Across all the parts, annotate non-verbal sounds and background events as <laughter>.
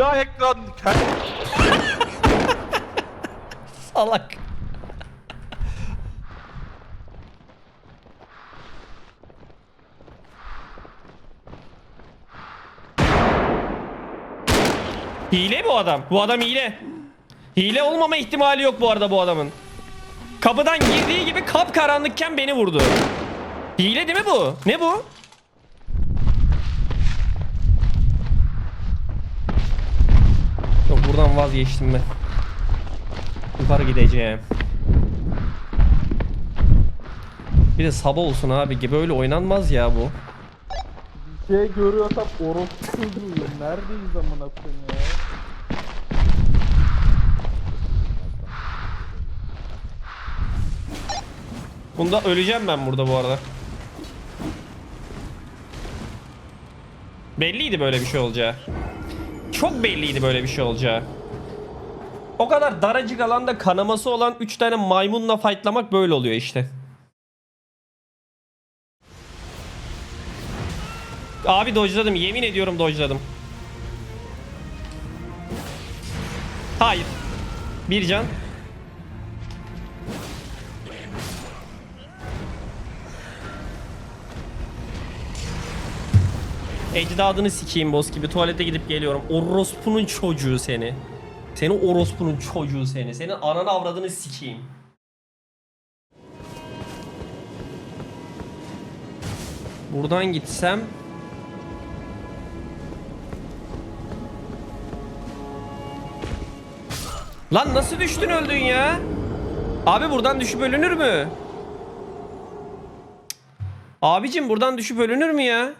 siyah ekran. <laughs> Salak. Hile bu adam. Bu adam hile. Hile olmama ihtimali yok bu arada bu adamın. Kapıdan girdiği gibi kap karanlıkken beni vurdu. Hile değil mi bu? Ne bu? Yok buradan vazgeçtim ben. Yukarı gideceğim. Bir de sabah olsun abi böyle oynanmaz ya bu. Bir şey görüyorsam orospu çocuğuyum. Neredeyiz amına koyayım ya? Bunda öleceğim ben burada bu arada. Belliydi böyle bir şey olacağı. Çok belliydi böyle bir şey olacağı. O kadar daracık alanda kanaması olan 3 tane maymunla fightlamak böyle oluyor işte. Abi dodge'ladım. Yemin ediyorum dodge'ladım. Hayır. Bir can. Ecdadını sikeyim boss gibi tuvalete gidip geliyorum. Orospu'nun çocuğu seni. Seni orospunun çocuğu seni. Senin ananı avradını sikeyim. Buradan gitsem Lan nasıl düştün öldün ya? Abi buradan düşüp ölünür mü? Abicim buradan düşüp ölünür mü ya?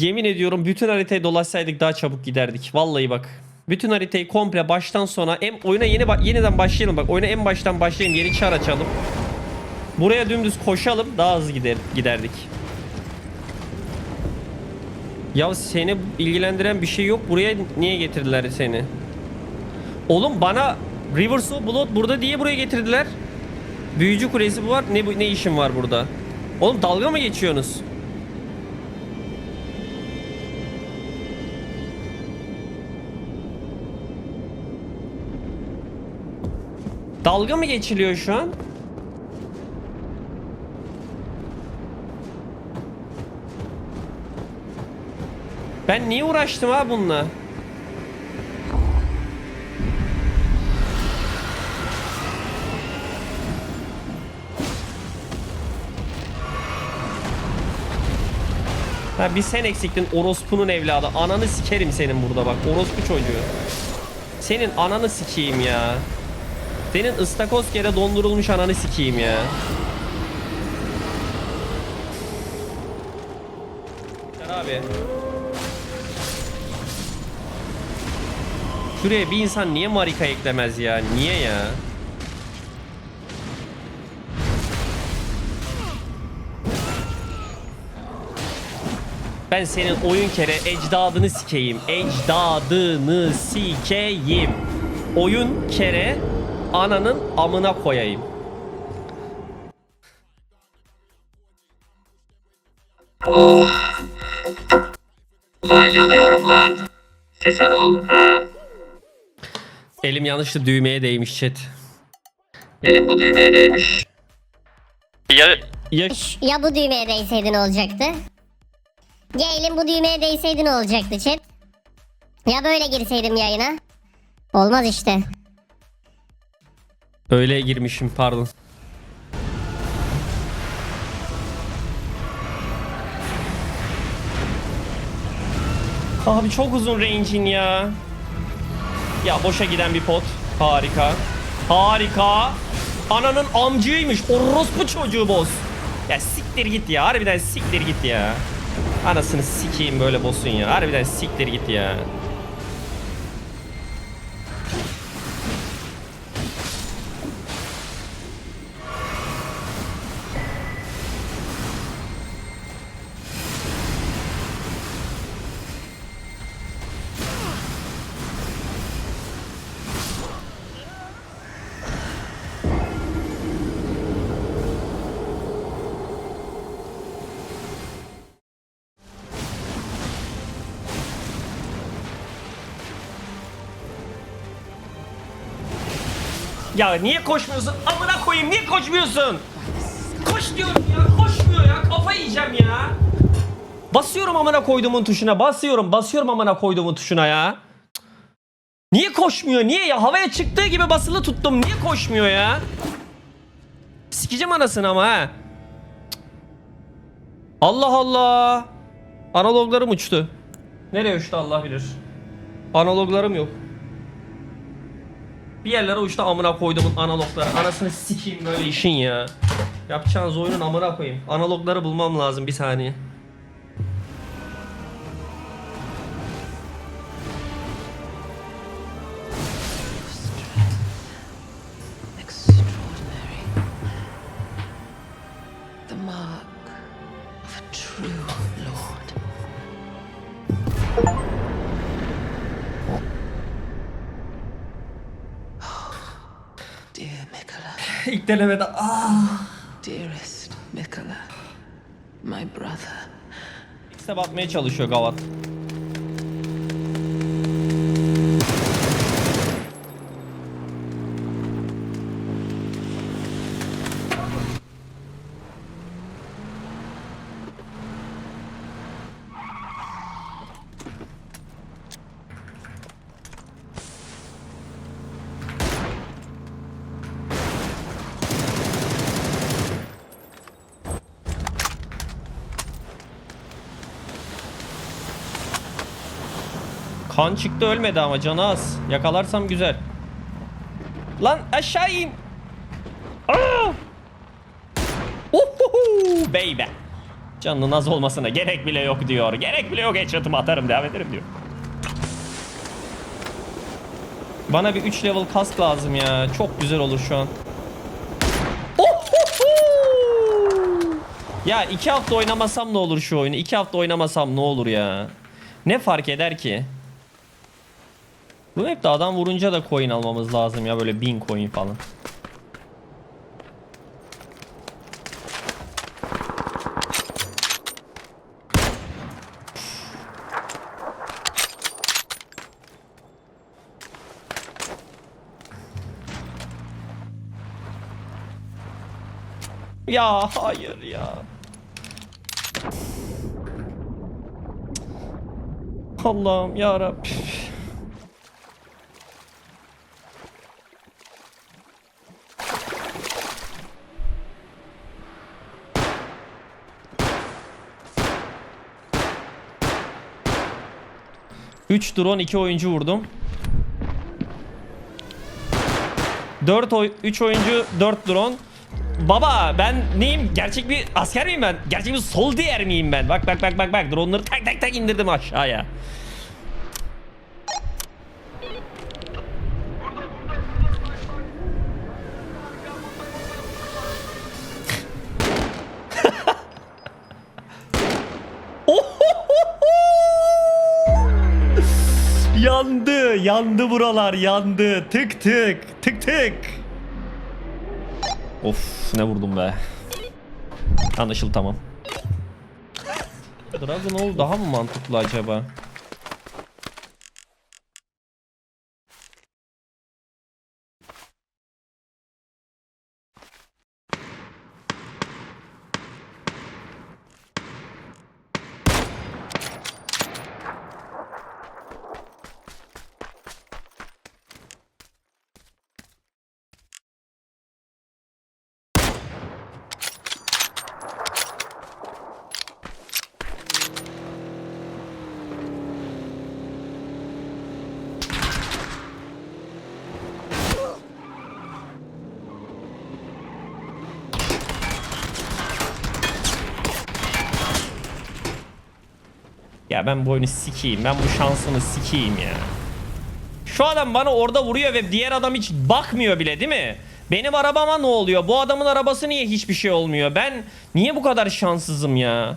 Yemin ediyorum bütün haritayı dolaşsaydık daha çabuk giderdik. Vallahi bak. Bütün haritayı komple baştan sona em oyuna yeni ba- yeniden başlayalım bak. Oyuna en baştan başlayalım. Yeni çar açalım. Buraya dümdüz koşalım. Daha hızlı gider giderdik. Ya seni ilgilendiren bir şey yok. Buraya niye getirdiler seni? Oğlum bana Rivers of Blood burada diye buraya getirdiler. Büyücü kulesi bu var. Ne ne işin var burada? Oğlum dalga mı geçiyorsunuz? Dalga mı geçiliyor şu an? Ben niye uğraştım ha bununla? Ha bir sen eksiktin orospunun evladı. Ananı sikerim senin burada bak. Orospu çocuğu. Senin ananı sikeyim ya. Senin ıstakoz kere dondurulmuş ananı sikeyim ya. Yeter Abi. Şuraya bir insan niye marika eklemez ya? Niye ya? Ben senin oyun kere ecdadını sikeyim. Ecdadını sikeyim. Oyun kere ananın amına koyayım. Elim yanlışlı düğmeye değmiş chat. Ya, ya Ya bu düğmeye değseydi ne olacaktı? Ya elim bu düğmeye değseydi ne olacaktı chat? Ya böyle girseydim yayına? Olmaz işte. Öyle girmişim pardon. Abi çok uzun range'in ya. Ya boşa giden bir pot. Harika. Harika. Ananın amcıymış. Orospu çocuğu boss. Ya siktir git ya. Harbiden siktir git ya. Anasını sikeyim böyle boss'un ya. Harbiden siktir git ya. Ya niye koşmuyorsun? Amına koyayım niye koşmuyorsun? Koş diyorum ya koşmuyor ya kafa yiyeceğim ya. Basıyorum amına koyduğumun tuşuna basıyorum basıyorum amına koyduğumun tuşuna ya. Niye koşmuyor niye ya havaya çıktığı gibi basılı tuttum niye koşmuyor ya? Sikeceğim anasını ama ha. Allah Allah. Analoglarım uçtu. Nereye uçtu Allah bilir. Analoglarım yok. Bir yerlere uçtu amına koyduğumun analogları. Anasını sikeyim böyle işin ya. Yapacağınız oyunun amına koyayım. Analogları bulmam lazım bir saniye. Mark of. Dear Mikola, <laughs> İlk denemede ah. dearest Mikola, my brother. X'e bakmaya çalışıyor Gavat. Kan çıktı ölmedi ama canı az. Yakalarsam güzel. Lan aşağı in. Aa! Uhuhu, baby. Canının az olmasına gerek bile yok diyor. Gerek bile yok headshot'ımı atarım devam ederim diyor. Bana bir 3 level kask lazım ya. Çok güzel olur şu an. Ya iki hafta oynamasam ne olur şu oyunu? İki hafta oynamasam ne olur ya? Ne fark eder ki? Bu map'te adam vurunca da coin almamız lazım ya böyle 1000 coin falan. Ya hayır ya. Allah'ım ya Rabbi. Üç drone, iki oyuncu vurdum. 4 oy 3 oyuncu, 4 drone. Baba ben neyim? Gerçek bir asker miyim ben? Gerçek bir sol diğer miyim ben? Bak bak bak bak bak. Drone'ları tak tak tak indirdim aşağıya. Yandı, yandı buralar, yandı. Tık tık, tık tık. Of ne vurdum be. Anlaşıldı tamam. Dragon daha mı mantıklı acaba? Ya ben bu oyunu sikeyim. Ben bu şansını sikeyim ya. Şu adam bana orada vuruyor ve diğer adam hiç bakmıyor bile değil mi? Benim arabama ne oluyor? Bu adamın arabası niye hiçbir şey olmuyor? Ben niye bu kadar şanssızım ya?